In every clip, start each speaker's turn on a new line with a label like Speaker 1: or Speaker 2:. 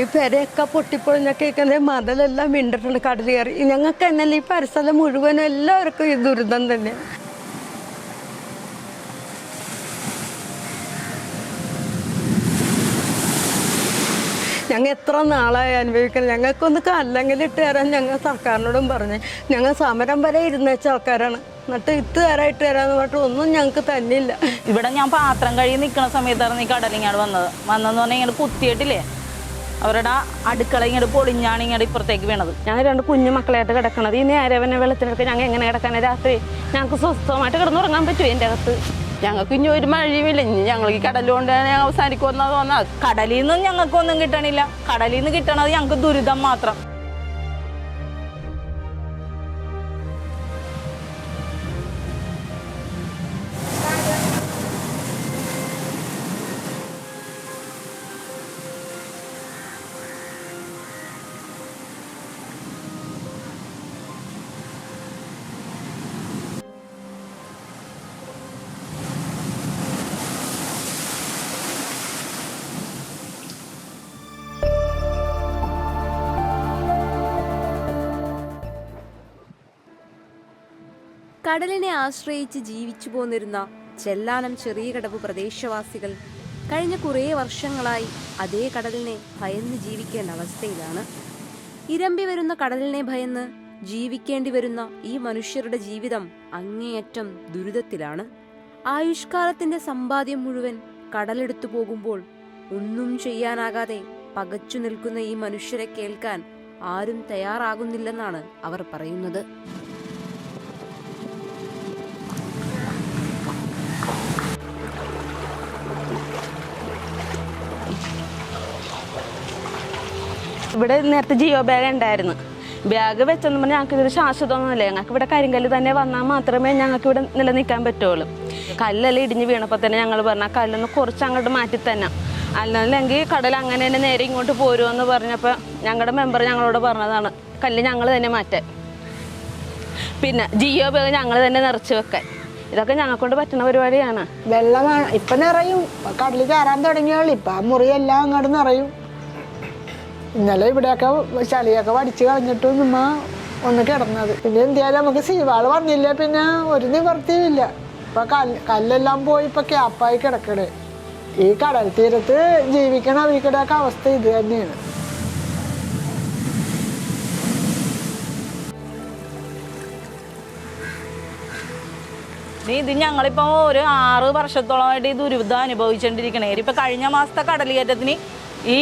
Speaker 1: ഈ പെരയൊക്കെ പൊട്ടിപ്പൊളിഞ്ഞൊക്കെ ഇരിക്കുന്ന മതലെല്ലാം മിണ്ടിട്ടുണ്ട് കടൽ കയറി. ഞങ്ങൾക്ക് എന്നല്ല ഈ പരിസരം മുഴുവനും എല്ലാവർക്കും ഈ ദുരിതം തന്നെ. ഞങ്ങൾ എത്ര നാളായി അനുഭവിക്കുന്നത് ഞങ്ങൾക്കൊന്ന് കല്ലെങ്കിൽ ഇട്ട് തരാൻ ഞങ്ങൾ സർക്കാരിനോടും പറഞ്ഞ്. ഞങ്ങൾ സമരം വരെ ഇരുന്നേച്ച ആൾക്കാരാണ്. എന്നിട്ട് ഇട്ട് തരാം ഇട്ട് തരാന്ന് പറഞ്ഞിട്ട് ഒന്നും ഞങ്ങൾക്ക് തന്നില്ല.
Speaker 2: ഇവിടെ ഞാൻ പാത്രം കഴുകി നിൽക്കുന്ന സമയത്താണ് ഈ കടലിങ്ങാട് വന്നത്. വന്നെന്ന് പറഞ്ഞാൽ ഇങ്ങനെ കുത്തിയിട്ടില്ലേ? അവരുടെ അടുക്കള ഇങ്ങോട്ട് പൊളിഞ്ഞാണ് ഇങ്ങോട്ട് ഇപ്പുറത്തേക്ക് വീണത്.
Speaker 3: ഞങ്ങൾ രണ്ട് കുഞ്ഞു മക്കളായിട്ട് കിടക്കണത്. ഈ നേരവനെ വെള്ളത്തിനൊക്കെ ഞങ്ങൾ എങ്ങനെ കിടക്കാനാണ് രാത്രി ഞങ്ങൾക്ക് സ്വസ്ഥമായിട്ട് കിടന്നുറങ്ങാൻ പറ്റുമോ എന്റെ അകത്ത്?
Speaker 4: ഞങ്ങൾക്ക് ഇനി ഒരു മഴയുമില്ല. ഇനി ഞങ്ങൾ ഈ കടലുകൊണ്ട് തന്നെ അവസാനിക്കുമെന്നാ തോന്നാ.
Speaker 2: കടലിൽ നിന്നും ഞങ്ങൾക്കൊന്നും കിട്ടണില്ല. കടലിൽ നിന്ന് കിട്ടണത് ഞങ്ങൾക്ക് ദുരിതം മാത്രം.
Speaker 5: കടലിനെ ആശ്രയിച്ച് ജീവിച്ചു പോന്നിരുന്ന ചെല്ലാനം ചെറിയ കടവ് പ്രദേശവാസികൾ കഴിഞ്ഞ കുറേ വർഷങ്ങളായി അതേ കടലിനെ ഭയന്ന് ജീവിക്കേണ്ട അവസ്ഥയിലാണ്. ഇരമ്പി വരുന്ന കടലിനെ ഭയന്ന് ജീവിക്കേണ്ടി വരുന്ന ഈ മനുഷ്യരുടെ ജീവിതം അങ്ങേയറ്റം ദുരിതത്തിലാണ്. ആയുഷ്കാലത്തിന്റെ സമ്പാദ്യം മുഴുവൻ കടലെടുത്തു പോകുമ്പോൾ ഒന്നും ചെയ്യാനാകാതെ പകച്ചു നിൽക്കുന്ന ഈ മനുഷ്യരെ കേൾക്കാൻ ആരും തയ്യാറാകുന്നില്ലെന്നാണ് അവർ പറയുന്നത്.
Speaker 3: ഇവിടെ നേരത്തെ ജിയോ ബാഗ് ഉണ്ടായിരുന്നു. ബാഗ് വെച്ചെന്ന് പറഞ്ഞാൽ ഞങ്ങൾക്ക് ഇതൊരു ശാശ്വതമൊന്നുമില്ല. ഞങ്ങൾക്ക് ഇവിടെ കരിങ്കല്ല് തന്നെ വന്നാൽ മാത്രമേ ഞങ്ങൾക്ക് ഇവിടെ നിലനിൽക്കാൻ പറ്റുള്ളൂ. കല്ലെല്ലാം ഇടിഞ്ഞ് വീണപ്പോൾ തന്നെ ഞങ്ങൾ പറഞ്ഞു കല്ലൊന്ന് കുറച്ച് അങ്ങോട്ട് മാറ്റി തന്നെ. അല്ലെങ്കിൽ കടൽ അങ്ങനെ തന്നെ നേരെ ഇങ്ങോട്ട് പോരുമെന്ന് പറഞ്ഞപ്പോൾ ഞങ്ങളുടെ മെമ്പർ ഞങ്ങളോട് പറഞ്ഞതാണ് കല്ല് ഞങ്ങൾ തന്നെ മാറ്റാൻ. പിന്നെ ജിയോ ബാഗ് ഞങ്ങൾ തന്നെ നിറച്ച് വെക്കാൻ. ഇതൊക്കെ ഞങ്ങൾക്കൊണ്ട് പറ്റുന്ന പരിപാടിയാണ്.
Speaker 6: വെള്ളമാണ്. ഇപ്പൊ നിറയും. കടലിൽ കയറാൻ തുടങ്ങിയുള്ളൂ ഇപ്പം മുറിയെല്ലാം അങ്ങോട്ട് നിറയും. ഇന്നലെ ഇവിടെയൊക്കെ ചളിയൊക്കെ വടിച്ച് കളഞ്ഞിട്ടും നമ്മ ഒന്ന് കിടന്നത്. പിന്നെ എന്തിയാലും നമുക്ക് സീവാൾ വന്നില്ല പിന്നെ ഒരു നിവർത്തിയില്ല ഇപ്പൊ കല്ല് കല്ലെല്ലാം പോയി ഇപ്പൊ ക്യാപ്പായി കിടക്കണേ. ഈ കടൽ തീരത്ത് ജീവിക്കണ അവർക്കിടെയൊക്കെ അവസ്ഥ ഇത് തന്നെയാണ്.
Speaker 2: ഇത് ഞങ്ങളിപ്പോ ഒരു ആറ് വർഷത്തോളമായിട്ട് ഈ ദുരിതം അനുഭവിച്ചുകൊണ്ടിരിക്കണേ ഇപ്പൊ കഴിഞ്ഞ മാസത്തെ കടലുകയറ്റത്തിന് ഈ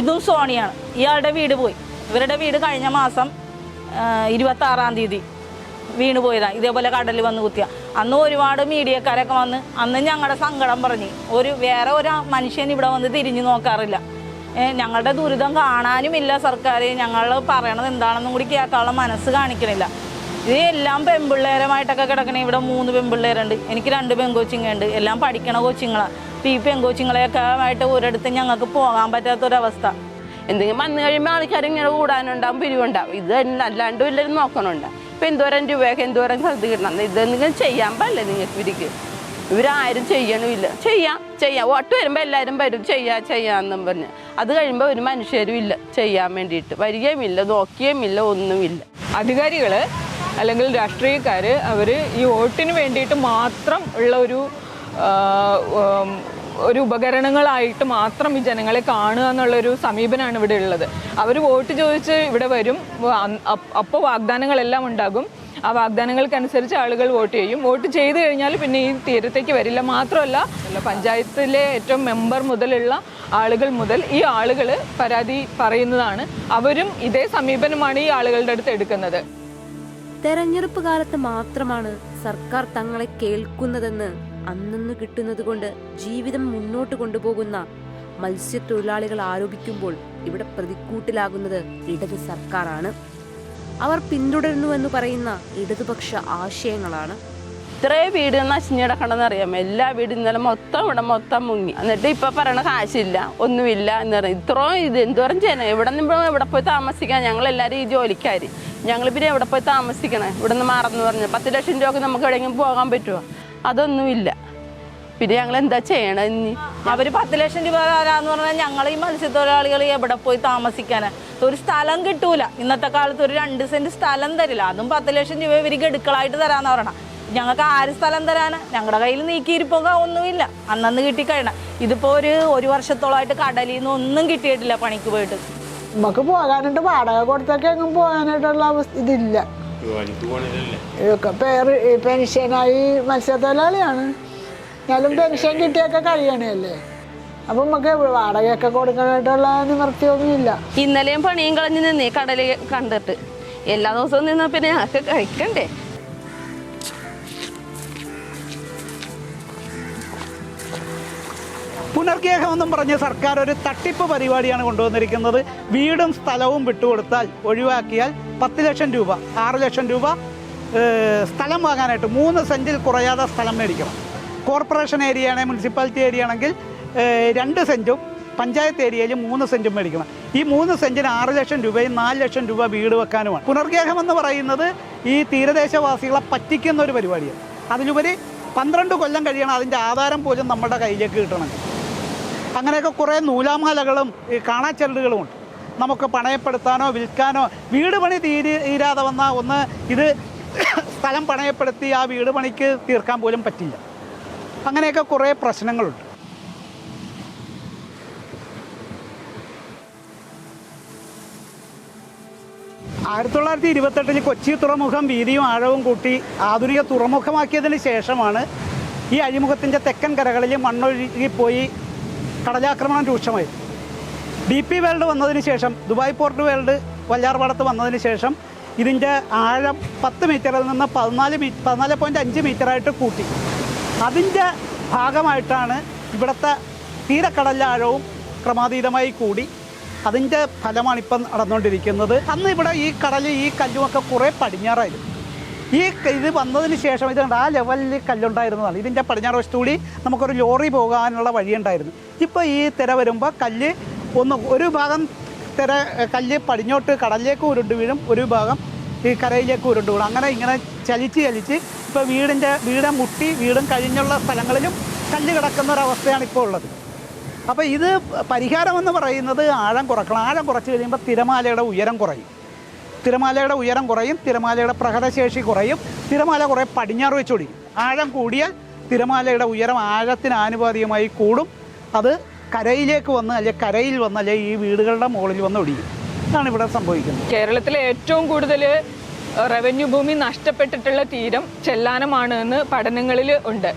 Speaker 2: ഇതും സോണിയാണ്. ഇയാളുടെ വീട് പോയി. ഇവരുടെ വീട് കഴിഞ്ഞ മാസം ഇരുപത്തി ആറാം തീയതി വീണ് പോയതാണ് ഇതേപോലെ കടലിൽ വന്ന് കുത്തിയ. അന്ന് ഒരുപാട് മീഡിയക്കാരൊക്കെ വന്ന് അന്ന് ഞങ്ങളുടെ സങ്കടം പറഞ്ഞു. ഒരു വേറെ ഒരു മനുഷ്യൻ ഇവിടെ വന്ന് തിരിഞ്ഞു നോക്കാറില്ല. ഞങ്ങളുടെ ദുരിതം കാണാനുമില്ല സർക്കാർ ഞങ്ങൾ പറയണത് എന്താണെന്നും കൂടി കേൾക്കാനുള്ള മനസ്സ് കാണിക്കണില്ല. ഇത് എല്ലാം പെൺപിള്ളേരുമായിട്ടൊക്കെ കിടക്കണേ. ഇവിടെ മൂന്ന് പെൺപിള്ളേരുണ്ട്. എനിക്ക് രണ്ട് പെൺകോച്ചിങ്ങുണ്ട് എല്ലാം പഠിക്കണ കോച്ചിങ്ങളാണ് ഇപ്പം ഈ പെൺകോച്ചിങ്ങളെയൊക്കെ ആയിട്ട് ഒരിടത്ത് ഞങ്ങൾക്ക് പോകാൻ പറ്റാത്തൊരവസ്ഥ.
Speaker 4: എന്തെങ്കിലും വന്നു കഴിയുമ്പോൾ ആൾക്കാർ ഇങ്ങനെ കൂടാനുണ്ടാവും പിരിവുണ്ടാവും. ഇത് അല്ലാണ്ടും എല്ലാവരും നോക്കണുണ്ട്. ഇപ്പം എന്തോരം രൂപയൊക്കെ എന്തോരം സ്ഥലത്ത് കിട്ടണം. ഇതെന്തെങ്കിലും ചെയ്യാൻ പാടില്ല നിങ്ങൾക്ക് ഇവർക്ക്? ഇവരാരും ചെയ്യണമില്ല. ചെയ്യാം ചെയ്യാം. വോട്ട് വരുമ്പോൾ എല്ലാവരും വരും. ചെയ്യാ ചെയ്യാന്നും പറഞ്ഞ്. അത് കഴിയുമ്പോൾ ഒരു മനുഷ്യരും ഇല്ല. ചെയ്യാൻ വേണ്ടിയിട്ട്. വരികയുമില്ല നോക്കിയുമില്ല ഒന്നുമില്ല.
Speaker 7: അധികാരികൾ അല്ലെങ്കിൽ രാഷ്ട്രീയക്കാർ അവർ ഈ വോട്ടിന് വേണ്ടിയിട്ട് മാത്രം ഉള്ള ഒരു ഒരു ഉപകരണങ്ങളായിട്ട് മാത്രം ഈ ജനങ്ങളെ കാണുക എന്നുള്ളൊരു സമീപനമാണ് ഇവിടെ ഉള്ളത്. അവർ വോട്ട് ചോദിച്ച് ഇവിടെ വരും. അപ്പോൾ വാഗ്ദാനങ്ങളെല്ലാം ഉണ്ടാകും. ആ വാഗ്ദാനങ്ങൾക്കനുസരിച്ച് ആളുകൾ വോട്ട് ചെയ്യും. വോട്ട് ചെയ്ത് കഴിഞ്ഞാൽ പിന്നെ ഈ തീരത്തേക്ക് വരില്ല. മാത്രമല്ല പഞ്ചായത്തിലെ ഏറ്റവും മെമ്പർ മുതലുള്ള ആളുകൾ മുതൽ ഈ ആളുകൾ പരാതി പറയുന്നതാണ്. അവരും ഇതേ സമീപനമാണ് ഈ ആളുകളുടെ അടുത്ത് എടുക്കുന്നത്.
Speaker 5: തെരഞ്ഞെടുപ്പ് കാലത്ത് മാത്രമാണ് സർക്കാർ തങ്ങളെ കേൾക്കുന്നതെന്ന് അന്നന്ന് കിട്ടുന്നത് കൊണ്ട് ജീവിതം മുന്നോട്ട് കൊണ്ടുപോകുന്ന മത്സ്യത്തൊഴിലാളികൾ ആരോപിക്കുമ്പോൾ ഇവിടെ പ്രതിക്കൂട്ടിലാകുന്നത് ഇടത് സർക്കാരാണ്. അവർ പിന്തുടരുന്നുവെന്ന് പറയുന്ന ഇടതുപക്ഷ ആശയങ്ങളാണ്.
Speaker 4: ഇത്രേ വീട് നശിഞ്ഞിടക്കണമെന്ന് അറിയാം. എല്ലാ വീടും ഇന്നലെ മൊത്തം ഇവിടെ മൊത്തം മുങ്ങി. എന്നിട്ട് ഇപ്പൊ പറയണ കാശില്ല ഒന്നുമില്ല എന്ന് പറയും. ഇത്രയും ഇത് എന്തോരം ജനം? ഇവിടെ നിന്ന് ഇവിടെ പോയി താമസിക്കാൻ? ഞങ്ങൾ എല്ലാവരും ഈ ജോലിക്കാർ ഞങ്ങൾ പിന്നെ എവിടെ പോയി താമസിക്കണേ? ഇവിടെ നിന്ന് മാറെന്ന് പറഞ്ഞു. പത്ത് ലക്ഷം രൂപ നമുക്ക് എവിടെയെങ്കിലും പോകാൻ പറ്റുമോ അതൊന്നുമില്ല. പിന്നെ ഞങ്ങൾ എന്താ ചെയ്യണം ഇനി?
Speaker 2: അവർ പത്ത് ലക്ഷം രൂപ തരാന്ന് പറഞ്ഞാൽ ഞങ്ങൾ ഈ മത്സ്യത്തൊഴിലാളികൾ എവിടെ പോയി താമസിക്കാനാ? ഒരു സ്ഥലം കിട്ടൂല. ഇന്നത്തെ കാലത്ത് ഒരു രണ്ട് സെന്റ് സ്ഥലം തരില്ല. അതും പത്ത് ലക്ഷം രൂപ ഇവർ ഗഡുക്കളായിട്ട് തരാന്ന് പറയണം. ഞങ്ങൾക്ക് ആര് സ്ഥലം തരാനാ? ഞങ്ങളുടെ കയ്യിൽ നീക്കിയിരിപ്പൊക്കെ ഒന്നുമില്ല. അന്നന്ന് കിട്ടിക്കഴിയണം ഇതിപ്പോ ഒരു ഒരു വർഷത്തോളമായിട്ട് കടലിൽ നിന്ന് ഒന്നും കിട്ടിയിട്ടില്ല പണിക്ക് പോയിട്ട്.
Speaker 6: നമുക്ക് പോകാനായിട്ട് വാടക കൊടുത്തൊക്കെ എങ്ങും പോകാനായിട്ടുള്ള അവസ്ഥ ഇതില്ല. ഇതൊക്കെ പേര് പെൻഷനായി മത്സ്യത്തൊഴിലാളിയാണ്. എന്നാലും പെൻഷൻ കിട്ടിയൊക്കെ കഴിയണല്ലേ അപ്പൊ നമുക്ക് വാടകയൊക്കെ കൊടുക്കാനായിട്ടുള്ള നിവൃത്തിയൊന്നുമില്ല.
Speaker 3: ഇന്നലെയും പണിയും കളഞ്ഞ് നിന്നേ കടൽ കണ്ടിട്ട്. എല്ലാ ദിവസവും നിന്നാ പിന്നെ ഞങ്ങൾക്ക് കഴിക്കണ്ടേ?
Speaker 8: പുനർഗേഹം എന്നും പറഞ്ഞ് സർക്കാർ ഒരു തട്ടിപ്പ് പരിപാടിയാണ് കൊണ്ടുവന്നിരിക്കുന്നത്. വീടും സ്ഥലവും വിട്ടുകൊടുത്താൽ ഒഴിവാക്കിയാൽ പത്ത് ലക്ഷം രൂപ ആറ് ലക്ഷം രൂപ സ്ഥലം വാങ്ങാനായിട്ട് മൂന്ന് സെന്റിൽ കുറയാതെ സ്ഥലം മേടിക്കണം. കോർപ്പറേഷൻ ഏരിയ ആണെങ്കിൽ മുനിസിപ്പാലിറ്റി ഏരിയ ആണെങ്കിൽ രണ്ട് സെന്റും പഞ്ചായത്ത് ഏരിയയിൽ മൂന്ന് സെന്റും മേടിക്കണം. ഈ മൂന്ന് സെന്റിന് ആറ് ലക്ഷം രൂപയും നാല് ലക്ഷം രൂപ വീട് വെക്കാനുമാണ്. പുനർഗേഹം എന്ന് പറയുന്നത് ഈ തീരദേശവാസികളെ പറ്റിക്കുന്ന ഒരു പരിപാടിയാണ്. അതിലുപരി പന്ത്രണ്ട് കൊല്ലം കഴിയണം അതിന്റെ ആധാരം പോലും നമ്മുടെ കയ്യിലേക്ക് കിട്ടണമെങ്കിൽ. അങ്ങനെയൊക്കെ കുറേ നൂലാമാലകളും ഈ ഉണ്ട്. നമുക്ക് പണയപ്പെടുത്താനോ വിൽക്കാനോ വീട് പണി തീരി തീരാതെ വന്നാൽ ഒന്ന് ഇത് സ്ഥലം പണയപ്പെടുത്തി ആ വീട് പണിക്ക് തീർക്കാൻ പോലും പറ്റില്ല. അങ്ങനെയൊക്കെ കുറേ പ്രശ്നങ്ങളുണ്ട്. ആയിരത്തി തൊള്ളായിരത്തി ഇരുപത്തെട്ടിൽ കൊച്ചി തുറമുഖം വീതിയും ആഴവും കൂട്ടി ആധുനിക തുറമുഖമാക്കിയതിന് ശേഷമാണ് ഈ അഴിമുഖത്തിന്റെ തെക്കൻ കരകളിൽ മണ്ണൊഴുകിപ്പോയി കടലാക്രമണം രൂക്ഷമായി. ഡി പി വേൾഡ് വന്നതിന് ശേഷം ദുബായ് പോർട്ട് വേൾഡ് വല്ലാർപാടത്ത് വന്നതിന് ശേഷം ഇതിന്റെ ആഴം പത്ത് മീറ്ററിൽ നിന്ന് പതിനാല് മീ പതിനാല് പോയിന്റ് അഞ്ച് മീറ്ററായിട്ട് കൂട്ടി. അതിന്റെ ഭാഗമായിട്ടാണ് ഇവിടുത്തെ തീരക്കടലാഴവും ക്രമാതീതമായി കൂടി. അതിന്റെ ഫലമാണ് ഇപ്പം നടന്നുകൊണ്ടിരിക്കുന്നത്. അന്ന് ഇവിടെ ഈ കടൽ ഈ കല്ലുമൊക്കെ കുറേ പടിഞ്ഞാറായിരുന്നു. ഈ ഇത് വന്നതിന് ശേഷം ഇത് ആ ലെവലിൽ കല്ലുണ്ടായിരുന്നതാണ്. ഇതിന്റെ പടിഞ്ഞാറ് വശത്തുകൂടി നമുക്കൊരു ലോറി പോകാനുള്ള വഴിയുണ്ടായിരുന്നു. ഇപ്പോൾ ഈ തിര വരുമ്പോൾ കല്ല് ഒന്ന് ഒരു ഭാഗം തിര കല്ല് പടിഞ്ഞോട്ട് കടലിലേക്ക് ഉരുണ്ട് വീഴും ഒരു ഭാഗം ഈ കരയിലേക്ക് ഉരുണ്ട് വീഴും. അങ്ങനെ ഇങ്ങനെ ചലിച്ച് ചലിച്ച് ഇപ്പോൾ വീടിന്റെ വീട് മുട്ടി വീടും കഴിഞ്ഞുള്ള സ്ഥലങ്ങളിലും കല്ല് കിടക്കുന്ന ഒരവസ്ഥയാണ് ഇപ്പോൾ ഉള്ളത്. അപ്പോൾ ഇത് പരിഹാരമെന്ന് പറയുന്നത് ആഴം കുറക്കണം. ആഴം കുറച്ച് കഴിയുമ്പോൾ തിരമാലയുടെ ഉയരം കുറയും. തിരമാലയുടെ ഉയരം കുറയും തിരമാലയുടെ പ്രകടശേഷി കുറയും തിരമാല കുറേ പടിഞ്ഞാറ് വെച്ചൊടിക്കും ആഴം കൂടിയാൽ തിരമാലയുടെ ഉയരം ആഴത്തിന് ആനുപാതികമായി കൂടും. അത് കരയിലേക്ക് വന്ന് അല്ലെങ്കിൽ കരയിൽ വന്ന് അല്ലെങ്കിൽ ഈ വീടുകളുടെ മുകളിൽ വന്ന് ഒടിയും ഇതാണ് ഇവിടെ സംഭവിക്കുന്നത്.
Speaker 7: കേരളത്തിലെ ഏറ്റവും കൂടുതൽ റവന്യൂ ഭൂമി നഷ്ടപ്പെട്ടിട്ടുള്ള തീരം ചെല്ലാനമാണ് എന്ന് പഠനങ്ങളിൽ ഉണ്ട്.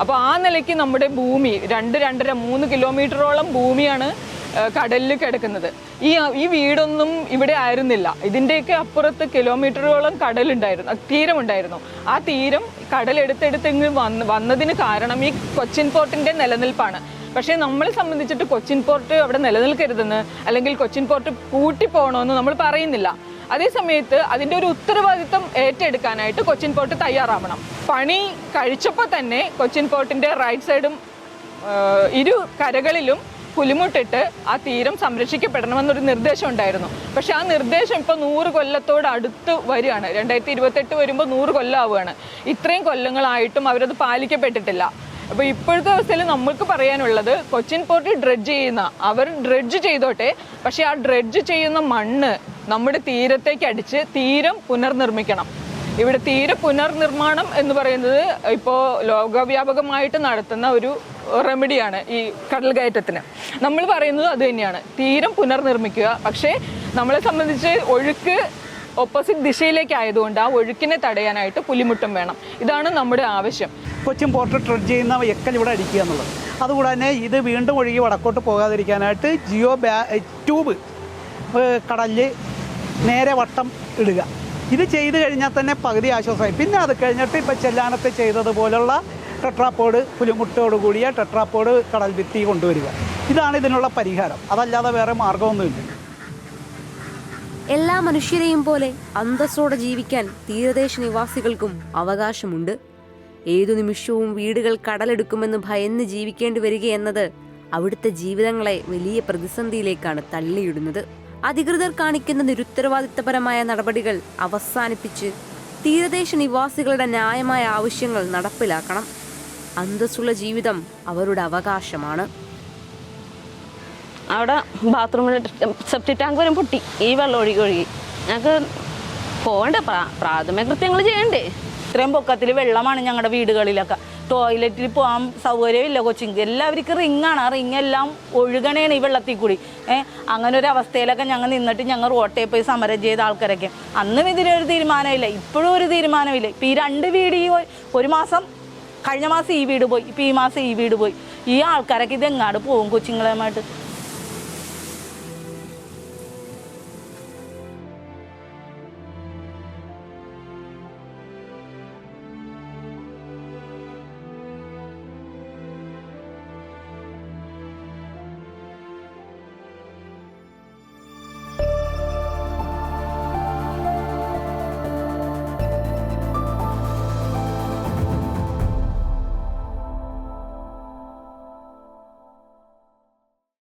Speaker 7: അപ്പോൾ ആ നിലയ്ക്ക് നമ്മുടെ ഭൂമി രണ്ട് രണ്ടര മൂന്ന് കിലോമീറ്ററോളം ഭൂമിയാണ് കടലിൽ കിടക്കുന്നത്. ഈ ഈ വീടൊന്നും ഇവിടെ ആയിരുന്നില്ല. ഇതിന്റെയൊക്കെ അപ്പുറത്ത് കിലോമീറ്ററോളം കടലുണ്ടായിരുന്നു തീരമുണ്ടായിരുന്നു. ആ തീരം കടലെടുത്തെടുത്ത് ഇങ്ങ് വന്ന് വന്നതിന് കാരണം ഈ കൊച്ചിൻ പോർട്ടിന്റെ നിലനിൽപ്പാണ്. പക്ഷേ നമ്മളെ സംബന്ധിച്ചിട്ട് കൊച്ചിൻ പോർട്ട് അവിടെ നിലനിൽക്കരുതെന്ന് അല്ലെങ്കിൽ കൊച്ചിൻ പോർട്ട് പൂട്ടിപ്പോകണമെന്ന് നമ്മൾ പറയുന്നില്ല. അതേ സമയത്ത് അതിന്റെ ഒരു ഉത്തരവാദിത്തം ഏറ്റെടുക്കാനായിട്ട് കൊച്ചിൻ പോർട്ട് തയ്യാറാവണം. പണി കഴിച്ചപ്പോൾ തന്നെ കൊച്ചിൻ പോർട്ടിന്റെ റൈറ്റ് സൈഡും ഇരു കരകളിലും പുലിമുട്ടിട്ട് ആ തീരം സംരക്ഷിക്കപ്പെടണമെന്നൊരു നിർദ്ദേശം ഉണ്ടായിരുന്നു. പക്ഷെ ആ നിർദ്ദേശം ഇപ്പോൾ നൂറ് കൊല്ലത്തോട് അടുത്ത് വരികയാണ്. രണ്ടായിരത്തി ഇരുപത്തെട്ട് വരുമ്പോൾ നൂറ് കൊല്ലമാവുകയാണ് ഇത്രയും കൊല്ലങ്ങളായിട്ടും അവരത് പാലിക്കപ്പെട്ടിട്ടില്ല. അപ്പോൾ ഇപ്പോഴത്തെ അവസ്ഥയിൽ നമ്മൾക്ക് പറയാനുള്ളത് കൊച്ചിൻ പോർട്ട് ഡ്രഡ്ജ് ചെയ്യുന്ന അവർ ഡ്രഡ്ജ് ചെയ്തോട്ടെ പക്ഷെ ആ ഡ്രഡ്ജ് ചെയ്യുന്ന മണ്ണ് നമ്മുടെ തീരത്തേക്ക് അടിച്ച് തീരം പുനർനിർമ്മിക്കണം. ഇവിടെ തീര പുനർനിർമ്മാണം എന്ന് പറയുന്നത് ഇപ്പോൾ ലോകവ്യാപകമായിട്ട് നടത്തുന്ന ഒരു റെമഡിയാണ് ഈ കടൽ കയറ്റത്തിന് നമ്മൾ പറയുന്നത് അത് തന്നെയാണ്. തീരം പുനർനിർമ്മിക്കുക. പക്ഷേ നമ്മളെ സംബന്ധിച്ച് ഒഴുക്ക് ഓപ്പോസിറ്റ് ദിശയിലേക്ക് ആയതുകൊണ്ട് ആ ഒഴുക്കിനെ തടയാനായിട്ട് പുലിമുട്ടും വേണം. ഇതാണ് നമ്മുടെ ആവശ്യം.
Speaker 8: കൊച്ചിൻ പോർട്ട് ട്രെഡ് ചെയ്യുന്ന എക്കൽ ഇവിടെ അടിക്കുക എന്നുള്ളത്. അതുകൂടെ തന്നെ ഇത് വീണ്ടും ഒഴുകി വടക്കോട്ട് പോകാതിരിക്കാനായിട്ട് ജിയോ ബാ ട്യൂബ് കടലിൽ നേരെ വട്ടം ഇടുക. ഇത് ചെയ്ത് കഴിഞ്ഞാൽ തന്നെ പകുതി ആശ്വാസമായി. പിന്നെ അത് കഴിഞ്ഞിട്ട് ഇപ്പോൾ ചെല്ലാനത്തെ ചെയ്തതുപോലുള്ള ടെട്രാപ്പോഡ് പുലിമുട്ടോട് കൂടിയ ടെട്രാപ്പോഡ് കടൽ ഭിത്തി കൊണ്ടുവരിക. ഇതാണ് ഇതിനുള്ള പരിഹാരം. അതല്ലാതെ വേറെ മാർഗമൊന്നുമില്ല.
Speaker 5: എല്ലാ മനുഷ്യരെയും പോലെ അന്തസ്സോടെ ജീവിക്കാൻ തീരദേശ നിവാസികൾക്കും അവകാശമുണ്ട്. ഏതു നിമിഷവും വീടുകൾ കടലെടുക്കുമെന്ന് ഭയന്ന് ജീവിക്കേണ്ടി വരികയെന്നത് അവിടുത്തെ ജീവിതങ്ങളെ വലിയ പ്രതിസന്ധിയിലേക്കാണ് തള്ളിയിടുന്നത്. അധികൃതർ കാണിക്കുന്ന നിരുത്തരവാദിത്തപരമായ നടപടികൾ അവസാനിപ്പിച്ച് തീരദേശ നിവാസികളുടെ ന്യായമായ ആവശ്യങ്ങൾ നടപ്പിലാക്കണം. അന്തസ്സുള്ള ജീവിതം അവരുടെ അവകാശമാണ്.
Speaker 3: അവിടെ ബാത്റൂമിൽ സെപ്റ്റി ടാങ്ക് വരും പൊട്ടി. ഈ വെള്ളം ഒഴുകി ഒഴുകി. ഞങ്ങൾക്ക് പോകണ്ടേ പ്രാ- പ്രാഥമിക കൃത്യങ്ങൾ ചെയ്യണ്ടേ?
Speaker 2: ഇത്രയും പൊക്കത്തിൽ വെള്ളമാണ് ഞങ്ങളുടെ വീടുകളിലൊക്കെ. ടോയ്ലറ്റിൽ പോകാൻ സൗകര്യമില്ല കൊച്ചിങ് എല്ലാവർക്കും റിങ്ങാണ് ആ റിങ് എല്ലാം ഒഴുകണേണ് ഈ വെള്ളത്തിൽ കൂടി ഏഹ് അങ്ങനെ ഒരു അവസ്ഥയിലൊക്കെ ഞങ്ങൾ നിന്നിട്ട് ഞങ്ങൾ റോട്ടേ പോയി സമരം ചെയ്ത ആൾക്കാരൊക്കെ. അന്നും ഇതിനൊരു തീരുമാനമില്ല ഇപ്പോഴും ഒരു തീരുമാനമില്ല ഇപ്പം ഈ രണ്ട് വീട് ഈ ഒരു മാസം കഴിഞ്ഞ മാസം ഈ വീട് പോയി ഇപ്പം ഈ മാസം ഈ വീട് പോയി. ഈ ആൾക്കാരൊക്കെ ഇത് എങ്ങാട് പോകും കൊച്ചുങ്ങളുമായിട്ട്